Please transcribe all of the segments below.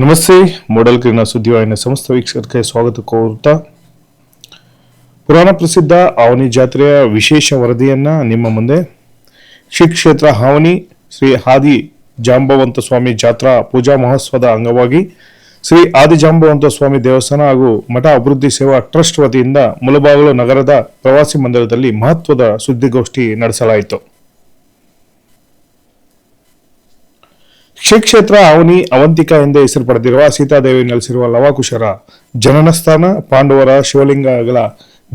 ನಮಸ್ತೆ, ಮೋಡಲ್ ಕಿರಣ ಸುದ್ದಿವಾಹಿನಿ ವೀಕ್ಷಕರಿಗೆ ಸ್ವಾಗತ ಕೋರುತ್ತಾ. ಪುರಾಣ ಪ್ರಸಿದ್ಧ ಆವನಿ ಜಾತ್ರೆಯ ವಿಶೇಷ ವರದಿಯನ್ನ ನಿಮ್ಮ ಮುಂದೆ. ಶ್ರೀ ಕ್ಷೇತ್ರ ಹಾವನಿ, ಶ್ರೀ ಆದಿ ಜಾಂಬವಂತ ಸ್ವಾಮಿ ಜಾತ್ರಾ ಪೂಜಾ ಮಹೋತ್ಸವದ ಅಂಗವಾಗಿ ಶ್ರೀ ಆದಿ ಜಾಂಬವಂತ ಸ್ವಾಮಿ ದೇವಸ್ಥಾನ ಹಾಗೂ ಮಠ ಅಭಿವೃದ್ಧಿ ಸೇವಾ ಟ್ರಸ್ಟ್ ವತಿಯಿಂದ ಮುಳಬಾಗಿಲು ನಗರದ ಪ್ರವಾಸಿ ಮಂದಿರದಲ್ಲಿ ಮಹತ್ವದ ಸುದ್ದಿಗೋಷ್ಠಿ ನಡೆಸಲಾಯಿತು. ಶ್ರೀ ಕ್ಷೇತ್ರ ಅವನಿ ಅವಂತಿಕ ಎಂದೇ ಹೆಸರು ಪಡೆದಿರುವ ಸೀತಾದೇವಿ ನೆಲೆಸಿರುವ ಲವಾಕುಶರ ಜನನಸ್ಥಾನ, ಪಾಂಡವರ ಶಿವಲಿಂಗಗಳ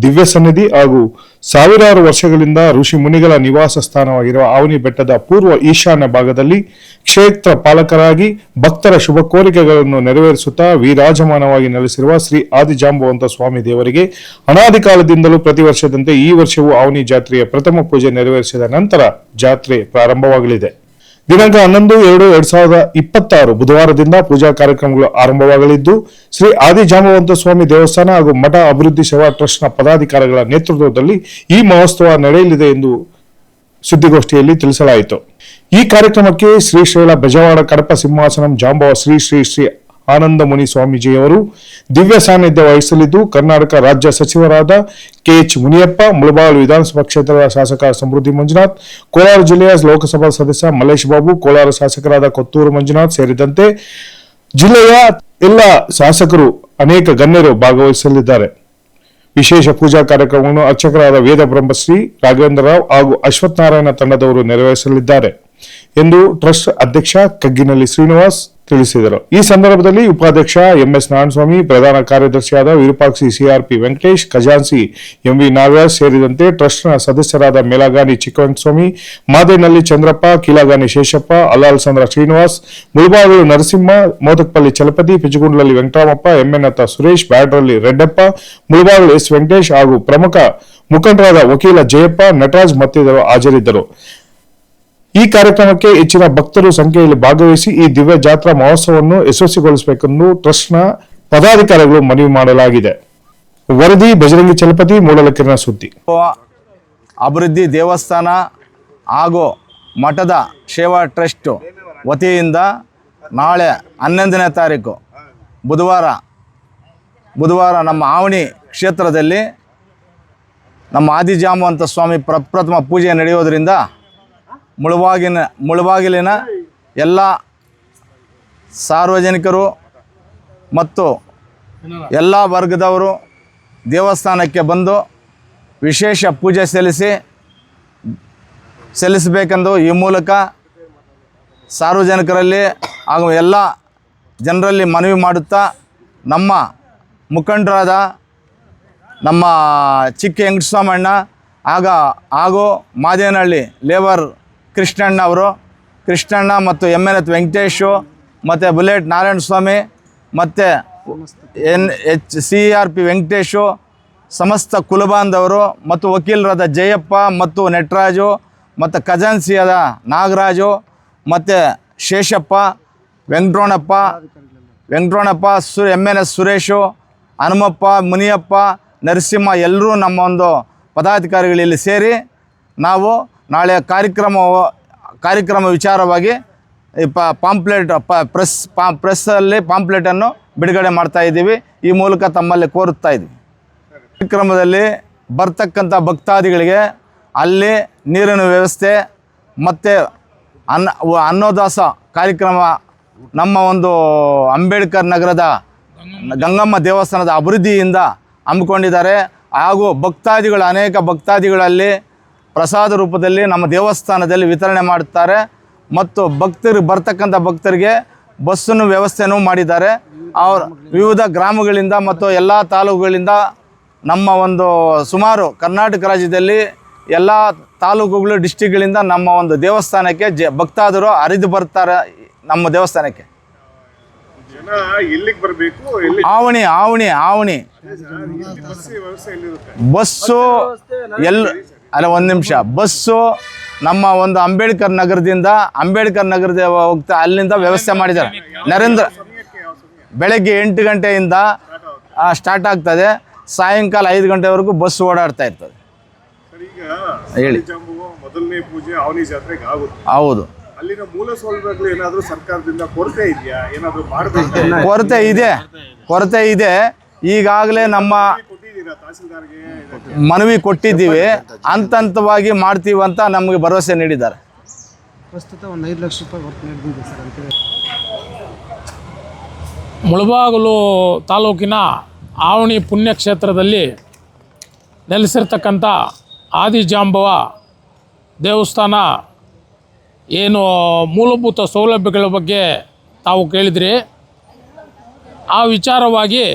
ದಿವ್ಯ ಸನ್ನಿಧಿ ಹಾಗೂ ಸಾವಿರಾರು ವರ್ಷಗಳಿಂದ ಋಷಿ ಮುನಿಗಳ ನಿವಾಸ ಸ್ಥಾನವಾಗಿರುವ ಅವನಿ ಬೆಟ್ಟದ ಪೂರ್ವ ಈಶಾನ್ಯ ಭಾಗದಲ್ಲಿ ಕ್ಷೇತ್ರ ಪಾಲಕರಾಗಿ ಭಕ್ತರ ಶುಭ ಕೋರಿಕೆಗಳನ್ನು ನೆರವೇರಿಸುತ್ತಾ ವಿರಾಜಮಾನವಾಗಿ ನೆಲೆಸಿರುವ ಶ್ರೀ ಆದಿಜಾಂಬವಂತ ಸ್ವಾಮಿ ದೇವರಿಗೆ ಅನಾದಿ ಕಾಲದಿಂದಲೂ ಪ್ರತಿ ವರ್ಷದಂತೆ ಈ ವರ್ಷವೂ ಅವನಿ ಜಾತ್ರೆಯ ಪ್ರಥಮ ಪೂಜೆ ನೆರವೇರಿಸಿದ ನಂತರ ಜಾತ್ರೆ ಪ್ರಾರಂಭವಾಗಲಿದೆ. ದಿನಾಂಕ ಹನ್ನೊಂದು, ಎರಡು, ಎರಡ್ ಸಾವಿರದ ಇಪ್ಪತ್ತಾರು ಬುಧವಾರದಿಂದ ಪೂಜಾ ಕಾರ್ಯಕ್ರಮಗಳು ಆರಂಭವಾಗಲಿದ್ದು, ಶ್ರೀ ಆದಿಜಾಂಬವಂತ ಸ್ವಾಮಿ ದೇವಸ್ಥಾನ ಹಾಗೂ ಮಠ ಅಭಿವೃದ್ಧಿ ಸೇವಾ ಟ್ರಸ್ಟ್ನ ಪದಾಧಿಕಾರಿಗಳ ನೇತೃತ್ವದಲ್ಲಿ ಈ ಮಹೋತ್ಸವ ನಡೆಯಲಿದೆ ಎಂದು ಸುದ್ದಿಗೋಷ್ಠಿಯಲ್ಲಿ ತಿಳಿಸಲಾಯಿತು. ಈ ಕಾರ್ಯಕ್ರಮಕ್ಕೆ ಶ್ರೀ ಶ್ರೀಲ ಬೆಜವಾಡ ಕಡಪ ಸಿಂಹಾಸನಂ ಜಾಂಬವ ಶ್ರೀ ಶ್ರೀ ಶ್ರೀ ಆನಂದ ಮುನಿ ಸ್ವಾಮೀಜಿಯವರು ದಿವ್ಯ ಸಾನ್ನಿಧ್ಯ ವಹಿಸಲಿದ್ದು ಕರ್ನಾಟಕ ರಾಜ್ಯ ಸಚಿವರಾದ ಕೆಎಚ್ ಮುನಿಯಪ್ಪ ಮುಳಬಾಗಿಲು ವಿಧಾನಸಭಾ ಕ್ಷೇತ್ರದ ಶಾಸಕ ಸಮೃದ್ಧಿ ಮಂಜುನಾಥ್, ಕೋಲಾರ ಜಿಲ್ಲೆಯ ಲೋಕಸಭಾ ಸದಸ್ಯ ಮಲ್ಲೇಶ್ ಬಾಬು, ಕೋಲಾರ ಶಾಸಕರಾದ ಕೊತ್ತೂರು ಮಂಜುನಾಥ್ ಸೇರಿದಂತೆ ಜಿಲ್ಲೆಯ ಎಲ್ಲ ಶಾಸಕರು ಅನೇಕ ಗಣ್ಯರು ಭಾಗವಹಿಸಲಿದ್ದಾರೆ. ವಿಶೇಷ ಪೂಜಾ ಕಾರ್ಯಕ್ರಮವನ್ನು ಅರ್ಚಕರಾದ ವೇದ ಬ್ರಹ್ಮಶ್ರೀ, ರಾಘವೇಂದ್ರ ರಾವ್ ಹಾಗೂ ಅಶ್ವತ್ಥನಾರಾಯಣ ತಂಡದವರು ನೆರವೇರಿಸಲಿದ್ದಾರೆ. ಎಂದು ಟ್ರಸ್ಟ್ ಅಧ್ಯಕ್ಷ ಕಗ್ಗಿನಲ್ಲಿ ಶ್ರೀನಿವಾಸ್ ತಿಳಿಸಿದರು. ಈ ಸಂದರ್ಭದಲ್ಲಿ ಉಪಾಧ್ಯಕ್ಷ ಎಂಎಸ್ ನಾರಾಯಣಸ್ವಾಮಿ, ಪ್ರಧಾನ ಕಾರ್ಯದರ್ಶಿಯಾದ ವಿರೂಪಾಕ್ಷಿ ಸಿಆರ್ಪಿ ವೆಂಕಟೇಶ್ ಖಜಾನ್ಸಿ ಎಂವಿ ನಾಗರಾಜ್ ಸೇರಿದಂತೆ ಟ್ರಸ್ಟ್ನ ಸದಸ್ಯರಾದ ಮೇಲಾಗಾನಿ ಚಿಕ್ಕವೆಂಕಸ್ವಾಮಿ ಮಾದೇನಲ್ಲಿ ಚಂದ್ರಪ್ಪ ಕೀಲಾಗಾನಿ ಶೇಷಪ್ಪ ಅಲ್ಲಾಲ್ಸಂದ್ರ ಶ್ರೀನಿವಾಸ್, ಮುಳಬಾಗಲು ನರಸಿಂಹ, ಮೋದಕಪಲ್ಲಿ ಚಲಪತಿ ಪಿಜುಗುಂಡ್ಲಲ್ಲಿ ವೆಂಕಟರಾಮಪ್ಪ ಎಂಎನ್ಅತ್ತ ಸುರೇಶ್ ಬ್ಯಾಡ್ರಲ್ಲಿ ರೆಡ್ಡಪ್ಪ, ಮುಳಬಾಗಲು ಎಸ್ ವೆಂಕಟೇಶ್ ಹಾಗೂ ಪ್ರಮುಖ ಮುಖಂಡರಾದ ವಕೀಲ ಜಯಪ್ಪ, ನಟರಾಜ್ ಮತ್ತಿತರರು ಹಾಜರಿದ್ದರು. ಈ ಕಾರ್ಯಕ್ರಮಕ್ಕೆ ಹೆಚ್ಚಿನ ಭಕ್ತರು ಸಂಖ್ಯೆಯಲ್ಲಿ ಭಾಗವಹಿಸಿ ಈ ದಿವ್ಯ ಜಾತ್ರಾ ಮಹೋತ್ಸವವನ್ನು ಯಶಸ್ವಿಗೊಳಿಸಬೇಕೆಂದು ಟ್ರಸ್ಟ್ನ ಪದಾಧಿಕಾರಿಗಳು ಮನವಿ ಮಾಡಲಾಗಿದೆ. ವರದಿ, ಬಜರಂಗಿ ಚಲಪತಿ ಮೂಡಲಕಿರಣ ಸುದ್ದಿ. ಅಭಿವೃದ್ಧಿ ದೇವಸ್ಥಾನ ಹಾಗೂ ಮಠದ ಸೇವಾ ಟ್ರಸ್ಟ್ ವತಿಯಿಂದ ನಾಳೆ ಹನ್ನೊಂದನೇ ತಾರೀಕು ಬುಧವಾರ ಬುಧವಾರ ನಮ್ಮ ಆವಣಿ ಕ್ಷೇತ್ರದಲ್ಲಿ ನಮ್ಮ ಆದಿಜಾಮವಂತ ಸ್ವಾಮಿ ಪ್ರಪ್ರಥಮ ಪೂಜೆ ನಡೆಯೋದರಿಂದ ಮುಳುಬಾಗಿನ ಮುಳುಬಾಗಿಲಿನ ಎಲ್ಲ ಸಾರ್ವಜನಿಕರು ಮತ್ತು ಎಲ್ಲ ವರ್ಗದವರು ದೇವಸ್ಥಾನಕ್ಕೆ ಬಂದು ವಿಶೇಷ ಪೂಜೆ ಸಲ್ಲಿಸಿ, ಸಲ್ಲಿಸಬೇಕೆಂದು ಈ ಮೂಲಕ ಸಾರ್ವಜನಿಕರಲ್ಲಿ ಹಾಗೂ ಎಲ್ಲ ಜನರಲ್ಲಿ ಮನವಿ ಮಾಡುತ್ತಾ ನಮ್ಮ ಮುಖಂಡರಾದ ನಮ್ಮ ಚಿಕ್ಕ ವೆಂಕಟಸ್ವಾಮಣ್ಣ ಆಗ ಹಾಗೂ ಮಾದೇನಹಳ್ಳಿ ಲೇಬರ್ ಕೃಷ್ಣಣ್ಣ ಅವರು. ಕೃಷ್ಣಣ್ಣ ಮತ್ತು ಎಂ ಎಲ್ ಎತ್ ವೆಂಕಟೇಶು, ಮತ್ತು ಬುಲೆಟ್ ನಾರಾಯಣ ಸ್ವಾಮಿ, ಮತ್ತು N H C R P Venkatesh, ಸಮಸ್ತ ಕುಲಬಾಂಧವರು, ಮತ್ತು ವಕೀಲರಾದ ಜಯಪ್ಪ ಮತ್ತು ನಟರಾಜು, ಮತ್ತು ಖಜಾನ್ಸಿಯಾದ ನಾಗರಾಜು, ಮತ್ತು ಶೇಷಪ್ಪ ವೆಂಕಟ್ರೋಣಪ್ಪ ವೆಂಕಟ್ರೋಣಪ್ಪ ಸು M N S Suresh, Hanumappa, Muniyappa, Narasimha ಎಲ್ಲರೂ ನಮ್ಮ ಒಂದು ಪದಾಧಿಕಾರಿಗಳಲ್ಲಿ ಸೇರಿ ನಾವು ನಾಳೆ ಕಾರ್ಯಕ್ರಮ ಕಾರ್ಯಕ್ರಮ ವಿಚಾರವಾಗಿ ಈ ಪ ಪಾಂಪ್ಲೆಟ್ ಪ ಪ್ರೆಸ್ ಪಾ ಪ್ರೆಸ್ಸಲ್ಲಿ ಪಾಂಪ್ಲೆಟನ್ನು ಬಿಡುಗಡೆ ಮಾಡ್ತಾ ಇದ್ದೀವಿ. ಈ ಮೂಲಕ ತಮ್ಮಲ್ಲಿ ಕೋರುತ್ತಾ ಇದ್ದೀವಿ ಕಾರ್ಯಕ್ರಮದಲ್ಲಿ ಬರ್ತಕ್ಕಂಥ ಭಕ್ತಾದಿಗಳಿಗೆ ಅಲ್ಲಿ ನೀರಿನ ವ್ಯವಸ್ಥೆ ಮತ್ತು ಅನ್ನ, ಅನ್ನದಾಸ ಕಾರ್ಯಕ್ರಮ ನಮ್ಮ ಒಂದು ಅಂಬೇಡ್ಕರ್ ನಗರದ ಗಂಗಮ್ಮ ದೇವಸ್ಥಾನದ ಅಭಿವೃದ್ಧಿಯಿಂದ ಹಮ್ಮಿಕೊಂಡಿದ್ದಾರೆ. ಹಾಗೂ ಭಕ್ತಾದಿಗಳು, ಅನೇಕ ಭಕ್ತಾದಿಗಳಲ್ಲಿ ಪ್ರಸಾದ ರೂಪದಲ್ಲಿ ನಮ್ಮ ದೇವಸ್ಥಾನದಲ್ಲಿ ವಿತರಣೆ ಮಾಡುತ್ತಾರೆ. ಮತ್ತು ಭಕ್ತರು ಬರ್ತಕ್ಕಂಥ ಭಕ್ತರಿಗೆ ಬಸ್ಸನ್ನು ವ್ಯವಸ್ಥೆನೂ ಮಾಡಿದ್ದಾರೆ. ಅವ್ರ ವಿವಿಧ ಗ್ರಾಮಗಳಿಂದ ಮತ್ತು ಎಲ್ಲ ತಾಲೂಕುಗಳಿಂದ ನಮ್ಮ ಒಂದು ಸುಮಾರು ಕರ್ನಾಟಕ ರಾಜ್ಯದಲ್ಲಿ ಎಲ್ಲ ತಾಲೂಕುಗಳು ಡಿಸ್ಟಿಕ್ಗಳಿಂದ ನಮ್ಮ ಒಂದು ದೇವಸ್ಥಾನಕ್ಕೆ ಜ ಭಕ್ತಾದರು ಹರಿದು ಬರ್ತಾರೆ ನಮ್ಮ ದೇವಸ್ಥಾನಕ್ಕೆ. ಜನ ಎಲ್ಲಿಗೆ ಬರಬೇಕು? ಎಲ್ಲಿ ಆವಣಿ ಆವಣಿ ಆವಣಿ. ಬಸ್ಸು ಎಲ್ ಅಲ್ಲ ಒಂದು ನಿಮಿಷ. ಬಸ್ಸು ನಮ್ಮ ಒಂದು ಅಂಬೇಡ್ಕರ್ ನಗರದಿಂದ ಅಂಬೇಡ್ಕರ್ ನಗರದ ಹೋಗ್ತಾ ಅಲ್ಲಿಂದ ವ್ಯವಸ್ಥೆ ಮಾಡಿದ್ದಾರೆ. ನರೇಂದ್ರ ಬೆಳಗ್ಗೆ ಎಂಟು ಗಂಟೆಯಿಂದ ಸ್ಟಾರ್ಟ್ ಆಗ್ತದೆ. ಸಾಯಂಕಾಲ ಐದು ಗಂಟೆವರೆಗೂ ಬಸ್ ಓಡಾಡ್ತಾ ಇರ್ತದೆ. ಹೇಳಿ. ಮೊದಲನೇ ಪೂಜೆ ಅವನಿ ಜಾತ್ರೆಗೆ ಆಗುತ್ತೆ ಹೌದು. ಅಲ್ಲಿನ ಮೂಲ ಸೌಲಭ್ಯಗಳು ಏನಾದರೂ ಸರ್ಕಾರದಿಂದ ಕೊರತೆ ಇದೆಯಾ? ಏನಾದರೂ ಕೊರತೆ ಇದೆ. ಕೊರತೆ ಇದೆ. ಈಗಾಗಲೇ ನಮ್ಮ ಮನವಿ ಕೊಟ್ಟಿದ್ದೀವಿ ಹಂತ ಹಂತವಾಗಿ ಮಾಡ್ತೀವಿ ಅಂತ ನಮಗೆ ಭರವಸೆ ನೀಡಿದ್ದಾರೆ. ಪ್ರಸ್ತುತ ಒಂದು ಐದು ಲಕ್ಷ ರೂಪಾಯಿ ವರ್ಕ್ ನಡೆದಿದೆ ಸರ್ ಅಂತೇಳಿ ಮುಳಬಾಗಿಲು ತಾಲೂಕಿನ ಆವಣಿ ಪುಣ್ಯಕ್ಷೇತ್ರದಲ್ಲಿ ನೆಲೆಸಿರ್ತಕ್ಕಂಥ ಆದಿಜಾಂಬವ ದೇವಸ್ಥಾನ ಏನು ಮೂಲಭೂತ ಸೌಲಭ್ಯಗಳ ಬಗ್ಗೆ ತಾವು ಕೇಳಿದ್ರಿ. ಆ ವಿಚಾರವಾಗಿ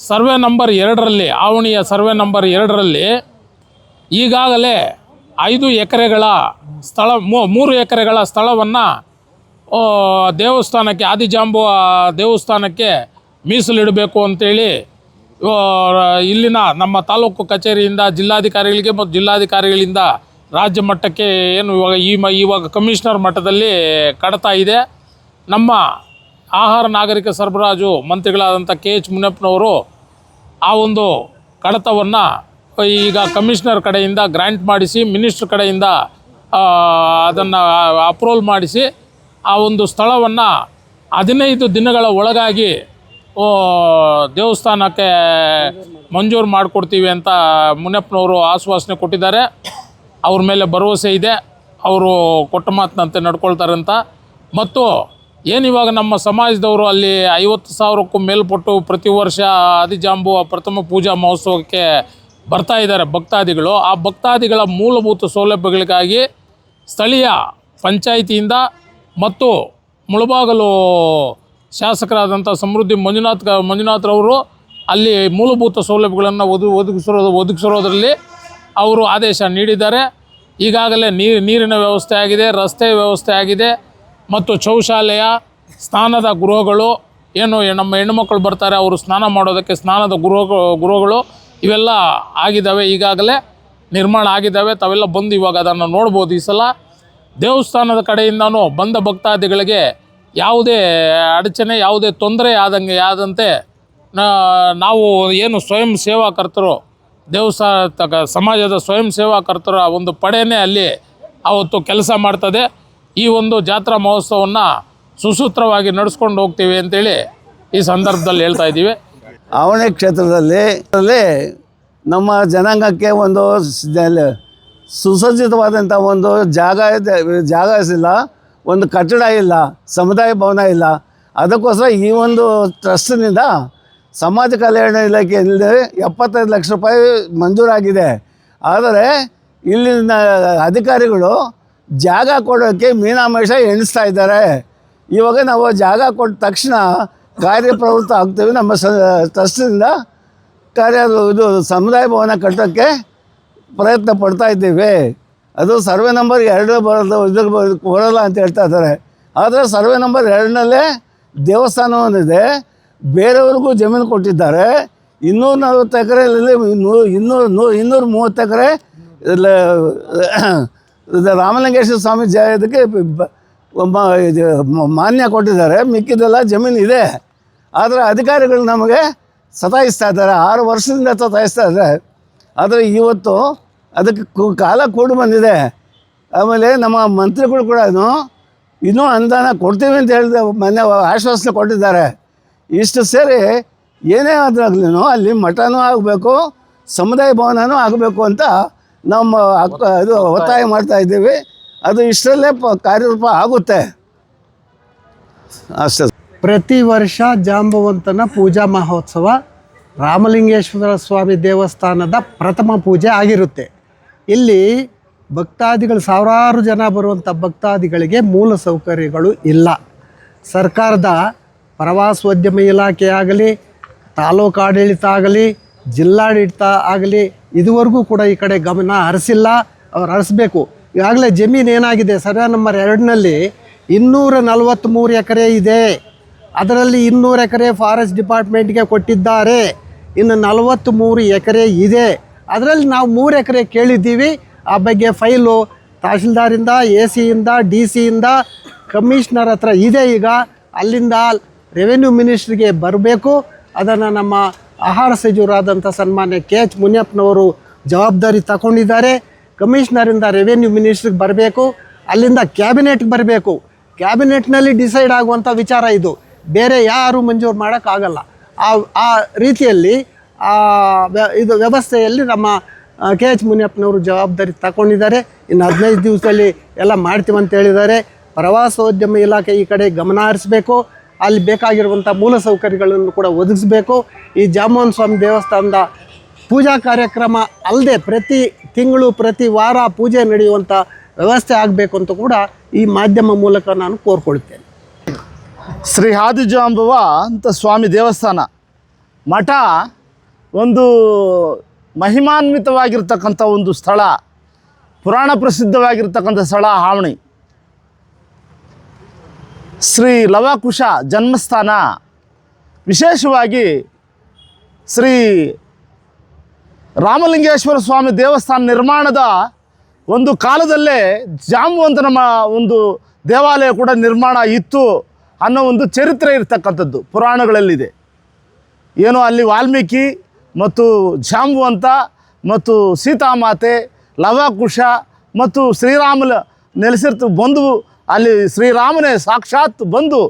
ಸರ್ವೆ ನಂಬರ್ ಎರಡರಲ್ಲಿ ಆವಣಿಯ ಸರ್ವೆ ನಂಬರ್ ಎರಡರಲ್ಲಿ ಈಗಾಗಲೇ ಐದು ಎಕರೆಗಳ ಸ್ಥಳ ಮೂರು ಎಕರೆಗಳ ಸ್ಥಳವನ್ನು ದೇವಸ್ಥಾನಕ್ಕೆ ಆದಿಜಾಂಬುವ ದೇವಸ್ಥಾನಕ್ಕೆ ಮೀಸಲಿಡಬೇಕು ಅಂತೇಳಿ ಇಲ್ಲಿನ ನಮ್ಮ ತಾಲೂಕು ಕಚೇರಿಯಿಂದ ಜಿಲ್ಲಾಧಿಕಾರಿಗಳಿಗೆ ಮತ್ತು ಜಿಲ್ಲಾಧಿಕಾರಿಗಳಿಂದ ರಾಜ್ಯ ಮಟ್ಟಕ್ಕೆ ಏನು ಇವಾಗ ಈ ಮ, ಇವಾಗ ಕಮಿಷನರ್ ಮಟ್ಟದಲ್ಲಿ ಕಡತ ಇದೆ. ನಮ್ಮ ಆಹಾರ ನಾಗರಿಕ ಸರಬರಾಜು ಮಂತ್ರಿಗಳಾದಂಥ ಕೆ ಎಚ್ ಮುನಿಯಪ್ಪನವರು ಆ ಒಂದು ಕಡತವನ್ನು ಈಗ ಕಮಿಷನರ್ ಕಡೆಯಿಂದ ಗ್ರ್ಯಾಂಟ್ ಮಾಡಿಸಿ, ಮಿನಿಸ್ಟ್ರ್ ಕಡೆಯಿಂದ ಅದನ್ನು ಅಪ್ರೂವಲ್ ಮಾಡಿಸಿ, ಆ ಒಂದು ಸ್ಥಳವನ್ನು ಹದಿನೈದು ದಿನಗಳ ಒಳಗಾಗಿ ದೇವಸ್ಥಾನಕ್ಕೆ ಮಂಜೂರು ಮಾಡಿಕೊಡ್ತೀವಿ ಅಂತ ಮುನಿಯಪ್ಪನವರು ಆಶ್ವಾಸನೆ ಕೊಟ್ಟಿದ್ದಾರೆ. ಅವ್ರ ಮೇಲೆ ಭರವಸೆ ಇದೆ. ಅವರು ಕೊಟ್ಟ ಮಾತಿನಂತೆ ಅಂತ ಮತ್ತು ಏನು ಇವಾಗ ನಮ್ಮ ಸಮಾಜದವರು ಅಲ್ಲಿ ಐವತ್ತು ಸಾವಿರಕ್ಕೂ ಮೇಲ್ಪಟ್ಟು ಪ್ರತಿ ವರ್ಷ ಆದಿಜಾಂಬುವ ಪ್ರಥಮ ಪೂಜಾ ಮಹೋತ್ಸವಕ್ಕೆ ಬರ್ತಾ ಇದ್ದಾರೆ ಭಕ್ತಾದಿಗಳು. ಆ ಭಕ್ತಾದಿಗಳ ಮೂಲಭೂತ ಸೌಲಭ್ಯಗಳಿಗಾಗಿ ಸ್ಥಳೀಯ ಪಂಚಾಯಿತಿಯಿಂದ ಮತ್ತು ಮುಳಬಾಗಲು ಶಾಸಕರಾದಂಥ ಸಮೃದ್ಧಿ ಮಂಜುನಾಥ್ ಮಂಜುನಾಥ್ರವರು ಅಲ್ಲಿ ಮೂಲಭೂತ ಸೌಲಭ್ಯಗಳನ್ನು ಒದು, ಒದಗಿಸಿರೋದು, ಒದಗಿಸಿರೋದ್ರಲ್ಲಿ ಅವರು ಆದೇಶ ನೀಡಿದ್ದಾರೆ. ಈಗಾಗಲೇ ನೀರು ನೀರಿನ ವ್ಯವಸ್ಥೆ ಆಗಿದೆ, ರಸ್ತೆ ವ್ಯವಸ್ಥೆ ಆಗಿದೆ. ಮತ್ತು ಶೌಚಾಲಯ, ಸ್ನಾನದ ಗೃಹಗಳು, ಏನು ನಮ್ಮ ಹೆಣ್ಣುಮಕ್ಕಳು ಬರ್ತಾರೆ, ಅವರು ಸ್ನಾನ ಮಾಡೋದಕ್ಕೆ ಸ್ನಾನದ ಗೃಹ ಗೃಹಗಳು ಇವೆಲ್ಲ ಆಗಿದ್ದಾವೆ, ಈಗಾಗಲೇ ನಿರ್ಮಾಣ ಆಗಿದ್ದಾವೆ, ತಾವೆಲ್ಲ ಬಂದು ಇವಾಗ ಅದನ್ನು ನೋಡ್ಬೋದು. ಈ ಸಲ ದೇವಸ್ಥಾನದ ಕಡೆಯಿಂದನೂ ಬಂದ ಭಕ್ತಾದಿಗಳಿಗೆ ಯಾವುದೇ ಅಡಚಣೆ, ಯಾವುದೇ ತೊಂದರೆ ಆದಂಗೆ, ಆದಂತೆ ನಾವು ಏನು ಸ್ವಯಂ ಸೇವಾಕರ್ತರು ದೇವಸ್ಥಾನ ಸಮಾಜದ ಸ್ವಯಂ ಸೇವಾಕರ್ತರ ಒಂದು ಪಡೆಯೇ ಅಲ್ಲಿ ಅವತ್ತು ಕೆಲಸ ಮಾಡ್ತದೆ. ಈ ಒಂದು ಜಾತ್ರಾ ಮಹೋತ್ಸವವನ್ನು ಸುಸೂತ್ರವಾಗಿ ನಡೆಸ್ಕೊಂಡು ಹೋಗ್ತೀವಿ ಅಂತೇಳಿ ಈ ಸಂದರ್ಭದಲ್ಲಿ ಹೇಳ್ತಾ ಇದ್ದೀವಿ. ಆವಣಿ ಕ್ಷೇತ್ರದಲ್ಲಿ ನಮ್ಮ ಜನಾಂಗಕ್ಕೆ ಒಂದು ಸುಸಜ್ಜಿತವಾದಂಥ ಒಂದು ಜಾಗ ಇದೆ. ಜಾಗ ಇಲ್ಲ, ಒಂದು ಕಟ್ಟಡ ಇಲ್ಲ, ಸಮುದಾಯ ಭವನ ಇಲ್ಲ. ಅದಕ್ಕೋಸ್ಕರ ಈ ಒಂದು ಟ್ರಸ್ಟ್ನಿಂದ ಸಮಾಜ ಕಲ್ಯಾಣ ಇಲಾಖೆಯಲ್ಲಿ ಎಪ್ಪತ್ತೈದು ಲಕ್ಷ ರೂಪಾಯಿ ಮಂಜೂರಾಗಿದೆ. ಆದರೆ ಇಲ್ಲಿನ ಅಧಿಕಾರಿಗಳು ಜಾಗ ಕೊಡೋಕ್ಕೆ ಮೀನಾಮೇಷ ಎಣಿಸ್ತಾ ಇದ್ದಾರೆ. ಇವಾಗ ನಾವು ಜಾಗ ಕೊಟ್ಟ ತಕ್ಷಣ ಕಾರ್ಯಪ್ರವೃತ್ತ ಆಗ್ತೀವಿ ನಮ್ಮ ಸ ಟ್ರಸ್ಟಿಂದ ಕಾರ್ಯ ಇದು ಸಮುದಾಯ ಭವನ ಕಟ್ಟೋಕ್ಕೆ ಪ್ರಯತ್ನ ಪಡ್ತಾ ಇದ್ದೀವಿ. ಅದು ಸರ್ವೆ ನಂಬರ್ ಎರಡು ಬರೋದು ಇದ್ರ ಬರೋಲ್ಲ ಅಂತ ಹೇಳ್ತಾ ಇದ್ದಾರೆ. ಆದರೆ ಸರ್ವೆ ನಂಬರ್ ಎರಡನಲ್ಲೇ ದೇವಸ್ಥಾನವೊಂದಿದೆ ಬೇರೆಯವ್ರಿಗೂ ಜಮೀನು ಕೊಟ್ಟಿದ್ದಾರೆ. ಇನ್ನೂರು ನಲ್ವತ್ತು ಎಕರೆಯಲ್ಲಿ ಇನ್ನೂರು ಇನ್ನೂರು ನೂ, ಇನ್ನೂರು ಮೂವತ್ತು ಎಕರೆ ರಾಮಲಿಂಗೇಶ್ವರ ಸ್ವಾಮಿ ಜಯದಕ್ಕೆ ಮಾನ್ಯ ಕೊಟ್ಟಿದ್ದಾರೆ ಮಿಕ್ಕಿದೆಲ್ಲ ಜಮೀನು ಇದೆ. ಆದರೆ ಅಧಿಕಾರಿಗಳು ನಮಗೆ ಸತಾಯಿಸ್ತಾ ಇದ್ದಾರೆ, ಆರು ವರ್ಷದಿಂದ ಸತಾಯಿಸ್ತಾ ಇದ್ದಾರೆ. ಆದರೆ ಇವತ್ತು ಅದಕ್ಕೆ ಕಾಲ ಕೂಡಿ ಬಂದಿದೆ. ಆಮೇಲೆ ನಮ್ಮ ಮಂತ್ರಿಗಳು ಕೂಡ ಇನ್ನೂ ಅನುದಾನ ಕೊಡ್ತೀವಿ ಅಂತ ಹೇಳಿದ ಮೊನ್ನೆ ಆಶ್ವಾಸನೆ ಕೊಟ್ಟಿದ್ದಾರೆ. ಇಷ್ಟು ಸೇರಿ ಏನೇ ಆದ್ರಾಗ್ಲೂ ಅಲ್ಲಿ ಮಠನೂ ಆಗಬೇಕು, ಸಮುದಾಯ ಭವನನೂ ಆಗಬೇಕು ಅಂತ ನಮ್ಮ ಹಕ್ಕು ಇದು ಒತ್ತಾಯ ಮಾಡ್ತಾ ಇದ್ದೀವಿ. ಅದು ಇಷ್ಟರಲ್ಲೇ ಪ ಕಾರ್ಯರೂಪ ಆಗುತ್ತೆ. ಅಷ್ಟೇ. ಪ್ರತಿ ವರ್ಷ ಜಾಂಬವಂತನ ಪೂಜಾ ಮಹೋತ್ಸವ ರಾಮಲಿಂಗೇಶ್ವರ ಸ್ವಾಮಿ ದೇವಸ್ಥಾನದ ಪ್ರಥಮ ಪೂಜೆ ಆಗಿರುತ್ತೆ. ಇಲ್ಲಿ ಭಕ್ತಾದಿಗಳು ಸಾವಿರಾರು ಜನ ಬರುವಂಥ ಭಕ್ತಾದಿಗಳಿಗೆ ಮೂಲ ಸೌಕರ್ಯಗಳು ಇಲ್ಲ. ಸರ್ಕಾರದ ಪ್ರವಾಸೋದ್ಯಮ ಇಲಾಖೆ ಆಗಲಿ ತಾಲೂಕು ಆಡಳಿತ ಆಗಲಿ ಜಿಲ್ಲಾಡಳಿತ ಆಗಲಿ, ಇದುವರೆಗೂ ಕೂಡ ಈ ಕಡೆ ಗಮನ ಹರಿಸಿಲ್ಲ, ಅವ್ರು ಹರಿಸ್ಬೇಕು. ಈಗಾಗಲೇ ಜಮೀನು ಏನಾಗಿದೆ? ಸರ್ವೆ ನಂಬರ್ ಎರಡನಲ್ಲಿ ಇನ್ನೂರ ನಲವತ್ತ್ಮೂರು ಎಕರೆ ಇದೆ. ಅದರಲ್ಲಿ ಇನ್ನೂರು ಎಕರೆ ಫಾರೆಸ್ಟ್ ಡಿಪಾರ್ಟ್ಮೆಂಟ್ಗೆ ಕೊಟ್ಟಿದ್ದಾರೆ. ಇನ್ನು ನಲವತ್ತ್ಮೂರು ಎಕರೆ ಇದೆ. ಅದರಲ್ಲಿ ನಾವು ಮೂರು ಎಕರೆ ಕೇಳಿದ್ದೀವಿ. ಆ ಬಗ್ಗೆ ಫೈಲು ತಹಶೀಲ್ದಾರಿಂದ ಎ ಸಿಯಿಂದ ಡಿ ಸಿಯಿಂದ ಕಮಿಷ್ನರ್ ಹತ್ರ ಇದೆ ಈಗ. ಅಲ್ಲಿಂದ ರೆವೆನ್ಯೂ ಮಿನಿಸ್ಟ್ರಿಗೆ ಬರಬೇಕು. ಅದನ್ನು ನಮ್ಮ ಆಹಾರ ಸಚಿವರಾದಂಥ ಸನ್ಮಾನ್ಯ ಕೆ ಎಚ್ ಮುನಿಯಪ್ಪನವರು ಜವಾಬ್ದಾರಿ ತಗೊಂಡಿದ್ದಾರೆ. ಕಮಿಷನರಿಂದ ರೆವೆನ್ಯೂ ಮಿನಿಸ್ಟ್ರಿಗೆ ಬರಬೇಕು. ಅಲ್ಲಿಂದ ಕ್ಯಾಬಿನೆಟ್ಗೆ ಬರಬೇಕು. ಕ್ಯಾಬಿನೆಟ್ನಲ್ಲಿ ಡಿಸೈಡ್ ಆಗುವಂಥ ವಿಚಾರ ಇದು. ಬೇರೆ ಯಾರು ಮಂಜೂರು ಮಾಡೋಕ್ಕಾಗಲ್ಲ. ಆ ಆ ರೀತಿಯಲ್ಲಿ ಇದು ವ್ಯವಸ್ಥೆಯಲ್ಲಿ ನಮ್ಮ ಕೆ ಎಚ್ ಮುನಿಯಪ್ಪನವರು ಜವಾಬ್ದಾರಿ ತಗೊಂಡಿದ್ದಾರೆ. ಇನ್ನು ಹದಿನೈದು ದಿವಸದಲ್ಲಿ ಎಲ್ಲ ಮಾಡ್ತೀವಂತ ಹೇಳಿದ್ದಾರೆ. ಪ್ರವಾಸೋದ್ಯಮ ಇಲಾಖೆ ಈ ಕಡೆ ಗಮನ ಹರಿಸಬೇಕು. ಅಲ್ಲಿ ಬೇಕಾಗಿರುವಂಥ ಮೂಲ ಸೌಕರ್ಯಗಳನ್ನು ಕೂಡ ಒದಗಿಸಬೇಕು. ಈ ಜಾಮೋಹನ್ ಸ್ವಾಮಿ ದೇವಸ್ಥಾನದ ಪೂಜಾ ಕಾರ್ಯಕ್ರಮ ಅಲ್ಲದೆ ಪ್ರತಿ ತಿಂಗಳು, ಪ್ರತಿ ವಾರ ಪೂಜೆ ನಡೆಯುವಂಥ ವ್ಯವಸ್ಥೆ ಆಗಬೇಕು ಅಂತ ಕೂಡ ಈ ಮಾಧ್ಯಮ ಮೂಲಕ ನಾನು ಕೋರ್ಕೊಳ್ತೇನೆ. ಶ್ರೀ ಆದಿಜಾಂಬವ ಅಂತ ಸ್ವಾಮಿ ದೇವಸ್ಥಾನ. ಮಠ ಒಂದು ಮಹಿಮಾನ್ವಿತವಾಗಿರ್ತಕ್ಕಂಥ ಒಂದು ಸ್ಥಳ. ಪುರಾಣ ಪ್ರಸಿದ್ಧವಾಗಿರ್ತಕ್ಕಂಥ ಸ್ಥಳ ಹಾವಣಿ. ಶ್ರೀ ಲವಕುಶ ಜನ್ಮಸ್ಥಾನ. ವಿಶೇಷವಾಗಿ ಶ್ರೀ ರಾಮಲಿಂಗೇಶ್ವರ ಸ್ವಾಮಿ ದೇವಸ್ಥಾನ ನಿರ್ಮಾಣದ ಒಂದು ಕಾಲದಲ್ಲೇ ಜಾಂಬುವಂತನ ಒಂದು ದೇವಾಲಯ ಕೂಡ ನಿರ್ಮಾಣ ಇತ್ತು ಅನ್ನೋ ಒಂದು ಚರಿತ್ರೆ ಇರ್ತಕ್ಕಂಥದ್ದು ಪುರಾಣಗಳಲ್ಲಿದೆ. ಏನು ಅಲ್ಲಿ ವಾಲ್ಮೀಕಿ ಮತ್ತು ಜಾಂಬುವಂತ ಮತ್ತು ಸೀತಾಮಾತೆ, ಲವಕುಶ ಮತ್ತು ಶ್ರೀರಾಮಲ ನೆಲೆಸಿರ್ತ ಬಂದು ಅಲ್ಲಿ ಶ್ರೀರಾಮನೇ ಸಾಕ್ಷಾತ್ ಬಂದು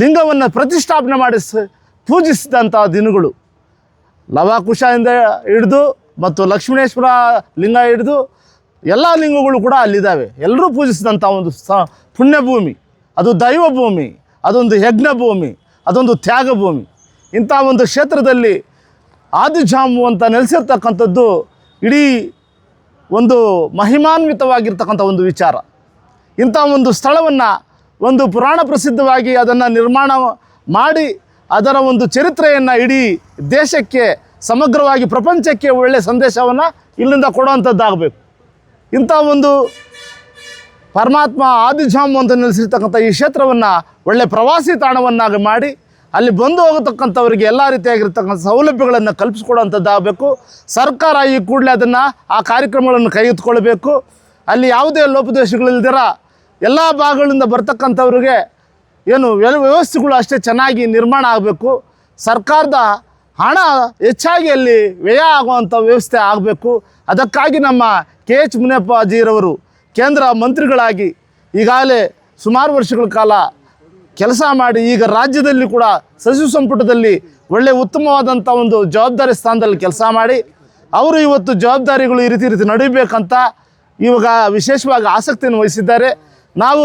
ಲಿಂಗವನ್ನು ಪ್ರತಿಷ್ಠಾಪನೆ ಮಾಡಿ ಪೂಜಿಸಿದಂಥ ದಿನಗಳು. ಲವಾಕುಶದಿಂದ ಹಿಡಿದು ಮತ್ತು ಲಕ್ಷ್ಮಣೇಶ್ವರ ಲಿಂಗ ಹಿಡಿದು ಎಲ್ಲ ಲಿಂಗಗಳು ಕೂಡ ಅಲ್ಲಿದ್ದಾವೆ. ಎಲ್ಲರೂ ಪೂಜಿಸಿದಂಥ ಒಂದು ಸ ಪುಣ್ಯಭೂಮಿ. ಅದು ದೈವ ಭೂಮಿ ಅದೊಂದು ಯಜ್ಞ ಭೂಮಿ ಅದೊಂದು ತ್ಯಾಗ ಭೂಮಿ ಇಂಥ ಒಂದು ಕ್ಷೇತ್ರದಲ್ಲಿ ಆದಿಜಾಮು ಅಂತ ನೆಲೆಸಿರ್ತಕ್ಕಂಥದ್ದು ಇಡೀ ಒಂದು ಮಹಿಮಾನ್ವಿತವಾಗಿರ್ತಕ್ಕಂಥ ಒಂದು ವಿಚಾರ. ಇಂಥ ಒಂದು ಸ್ಥಳವನ್ನು, ಒಂದು ಪುರಾಣ ಪ್ರಸಿದ್ಧವಾಗಿ ಅದನ್ನು ನಿರ್ಮಾಣ ಮಾಡಿ ಅದರ ಒಂದು ಚರಿತ್ರೆಯನ್ನು ಇಡೀ ದೇಶಕ್ಕೆ, ಸಮಗ್ರವಾಗಿ ಪ್ರಪಂಚಕ್ಕೆ ಒಳ್ಳೆಯ ಸಂದೇಶವನ್ನು ಇಲ್ಲಿಂದ ಕೊಡುವಂಥದ್ದಾಗಬೇಕು ಇಂಥ ಒಂದು ಪರಮಾತ್ಮ ಆದಿಜಾಮ್ ಅಂತ ನೆಲೆಸಿರ್ತಕ್ಕಂಥ ಈ ಕ್ಷೇತ್ರವನ್ನು ಒಳ್ಳೆಯ ಪ್ರವಾಸಿ ತಾಣವನ್ನಾಗಿ ಮಾಡಿ, ಅಲ್ಲಿ ಬಂದು ಹೋಗತಕ್ಕಂಥವರಿಗೆ ಎಲ್ಲ ರೀತಿಯಾಗಿರ್ತಕ್ಕಂಥ ಸೌಲಭ್ಯಗಳನ್ನು ಕಲ್ಪಿಸ್ಕೊಡುವಂಥದ್ದಾಗಬೇಕು ಸರ್ಕಾರ ಈ ಕೂಡಲೇ ಅದನ್ನು ಆ ಕಾರ್ಯಕ್ರಮಗಳನ್ನು ಕೈಗೆತ್ತಿಕೊಳ್ಬೇಕು ಅಲ್ಲಿ ಯಾವುದೇ ಲೋಪದೋಷಗಳಿಲ್ದಿರ ಎಲ್ಲ ಭಾಗಗಳಿಂದ ಬರ್ತಕ್ಕಂಥವ್ರಿಗೆ ಏನು ವ್ಯ, ವ್ಯವಸ್ಥೆಗಳು ಅಷ್ಟೇ ಚೆನ್ನಾಗಿ ನಿರ್ಮಾಣ ಆಗಬೇಕು. ಸರ್ಕಾರದ ಹಣ ಹೆಚ್ಚಾಗಿ ಅಲ್ಲಿ ವ್ಯಯ ಆಗುವಂಥ ವ್ಯವಸ್ಥೆ ಆಗಬೇಕು. ಅದಕ್ಕಾಗಿ ನಮ್ಮ ಕೆ ಎಚ್ ಮುನಿಯಪ್ಪಾಜಿರವರು ಕೇಂದ್ರ ಮಂತ್ರಿಗಳಾಗಿ ಈಗಾಗಲೇ ಸುಮಾರು ವರ್ಷಗಳ ಕಾಲ ಕೆಲಸ ಮಾಡಿ ಈಗ ರಾಜ್ಯದಲ್ಲಿ ಕೂಡ ಸಚಿವ ಸಂಪುಟದಲ್ಲಿ ಒಳ್ಳೆಯ ಉತ್ತಮವಾದಂಥ ಒಂದು ಜವಾಬ್ದಾರಿ ಸ್ಥಾನದಲ್ಲಿ ಕೆಲಸ ಮಾಡಿ, ಅವರು ಇವತ್ತು ಜವಾಬ್ದಾರಿಗಳು ಈ ರೀತಿ ರೀತಿ ನಡೀಬೇಕಂತ ಇವಾಗ ವಿಶೇಷವಾಗಿ ಆಸಕ್ತಿಯನ್ನು ವಹಿಸಿದ್ದಾರೆ. ನಾವು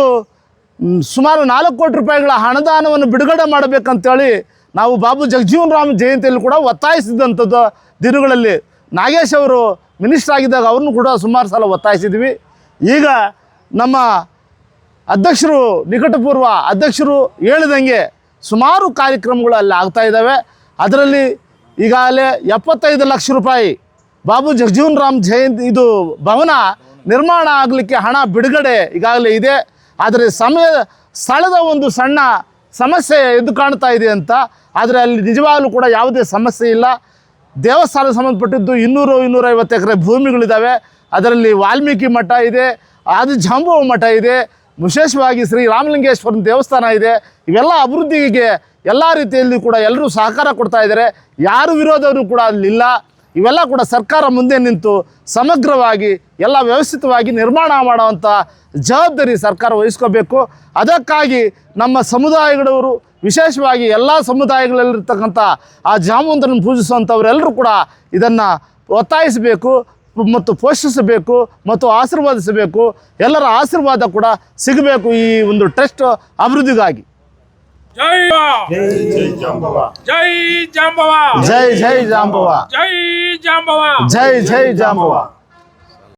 ಸುಮಾರು ನಾಲ್ಕು ಕೋಟಿ ರೂಪಾಯಿಗಳ ಹಣದಾನವನ್ನು ಬಿಡುಗಡೆ ಮಾಡಬೇಕಂತೇಳಿ ನಾವು ಬಾಬು ಜಗಜೀವನ್ ರಾಮ್ ಜಯಂತಿಯಲ್ಲಿ ಕೂಡ ಒತ್ತಾಯಿಸಿದಂಥದ್ದು ದಿನಗಳಲ್ಲಿ ನಾಗೇಶ್ ಅವರು ಮಿನಿಸ್ಟರ್ ಆಗಿದ್ದಾಗ ಅವ್ರನ್ನೂ ಕೂಡ ಸುಮಾರು ಸಲ ಒತ್ತಾಯಿಸಿದ್ವಿ. ಈಗ ನಮ್ಮ ಅಧ್ಯಕ್ಷರು, ನಿಕಟಪೂರ್ವ ಅಧ್ಯಕ್ಷರು ಹೇಳಿದಂಗೆ ಸುಮಾರು ಕಾರ್ಯಕ್ರಮಗಳು ಅಲ್ಲಿ ಆಗ್ತಾ ಇದ್ದಾವೆ. ಅದರಲ್ಲಿ ಈಗಾಗಲೇ ಎಪ್ಪತ್ತೈದು ಲಕ್ಷ ರೂಪಾಯಿ ಬಾಬು ಜಗಜೀವನ್ ರಾಮ್ ಜಯಂತಿ, ಇದು ಭವನ ನಿರ್ಮಾಣ ಆಗಲಿಕ್ಕೆ ಹಣ ಬಿಡುಗಡೆ ಈಗಾಗಲೇ ಇದೆ. ಆದರೆ ಸಮಯ, ಸ್ಥಳದ ಒಂದು ಸಣ್ಣ ಸಮಸ್ಯೆ ಎದ್ದು ಕಾಣ್ತಾ ಇದೆ ಅಂತ. ಆದರೆ ಅಲ್ಲಿ ನಿಜವಾಗಲೂ ಕೂಡ ಯಾವುದೇ ಸಮಸ್ಯೆ ಇಲ್ಲ. ದೇವಸ್ಥಾನಕ್ಕೆ ಸಂಬಂಧಪಟ್ಟಿದ್ದು ಇನ್ನೂರು, ಇನ್ನೂರೈವತ್ತು ಎಕರೆ ಭೂಮಿಗಳಿದ್ದಾವೆ. ಅದರಲ್ಲಿ ವಾಲ್ಮೀಕಿ ಮಠ ಇದೆ, ಆದಿ ಜಾಂಬುವ ಮಠ ಇದೆ, ವಿಶೇಷವಾಗಿ ಶ್ರೀ ರಾಮಲಿಂಗೇಶ್ವರನ ದೇವಸ್ಥಾನ ಇದೆ. ಇವೆಲ್ಲ ಅಭಿವೃದ್ಧಿಗೆ ಎಲ್ಲ ರೀತಿಯಲ್ಲಿ ಕೂಡ ಎಲ್ಲರೂ ಸಹಕಾರ ಕೊಡ್ತಾ ಇದ್ದಾರೆ. ಯಾರು ವಿರೋಧವರು ಕೂಡ ಅಲ್ಲಿಲ್ಲ ಇವೆಲ್ಲ ಕೂಡ ಸರ್ಕಾರ ಮುಂದೆ ನಿಂತು ಸಮಗ್ರವಾಗಿ ಎಲ್ಲ ವ್ಯವಸ್ಥಿತವಾಗಿ ನಿರ್ಮಾಣ ಮಾಡುವಂಥ ಜವಾಬ್ದಾರಿ ಸರ್ಕಾರ ವಹಿಸ್ಕೋಬೇಕು. ಅದಕ್ಕಾಗಿ ನಮ್ಮ ಸಮುದಾಯಗಳವರು ವಿಶೇಷವಾಗಿ ಎಲ್ಲ ಸಮುದಾಯಗಳಲ್ಲಿರ್ತಕ್ಕಂಥ ಆ ಜಾಮವಂತರನ್ನು ಪೂಜಿಸುವಂಥವರೆಲ್ಲರೂ ಕೂಡ ಇದನ್ನು ಒತ್ತಾಯಿಸಬೇಕು ಮತ್ತು ಪೋಷಿಸಬೇಕು ಮತ್ತು ಆಶೀರ್ವಾದಿಸಬೇಕು. ಎಲ್ಲರ ಆಶೀರ್ವಾದ ಕೂಡ ಸಿಗಬೇಕು ಈ ಒಂದು ಟ್ರಸ್ಟ್ ಅಭಿವೃದ್ಧಿಗಾಗಿ. ಜೈ ಜೈ ಜಾಂಬವ ಜೈ ಜಾಂಬವ ಜೈ ಜೈ ಜಾಂಬವ ಜೈ ಜಾಂಬವ ಜೈ ಜೈ ಜಾಂಬವ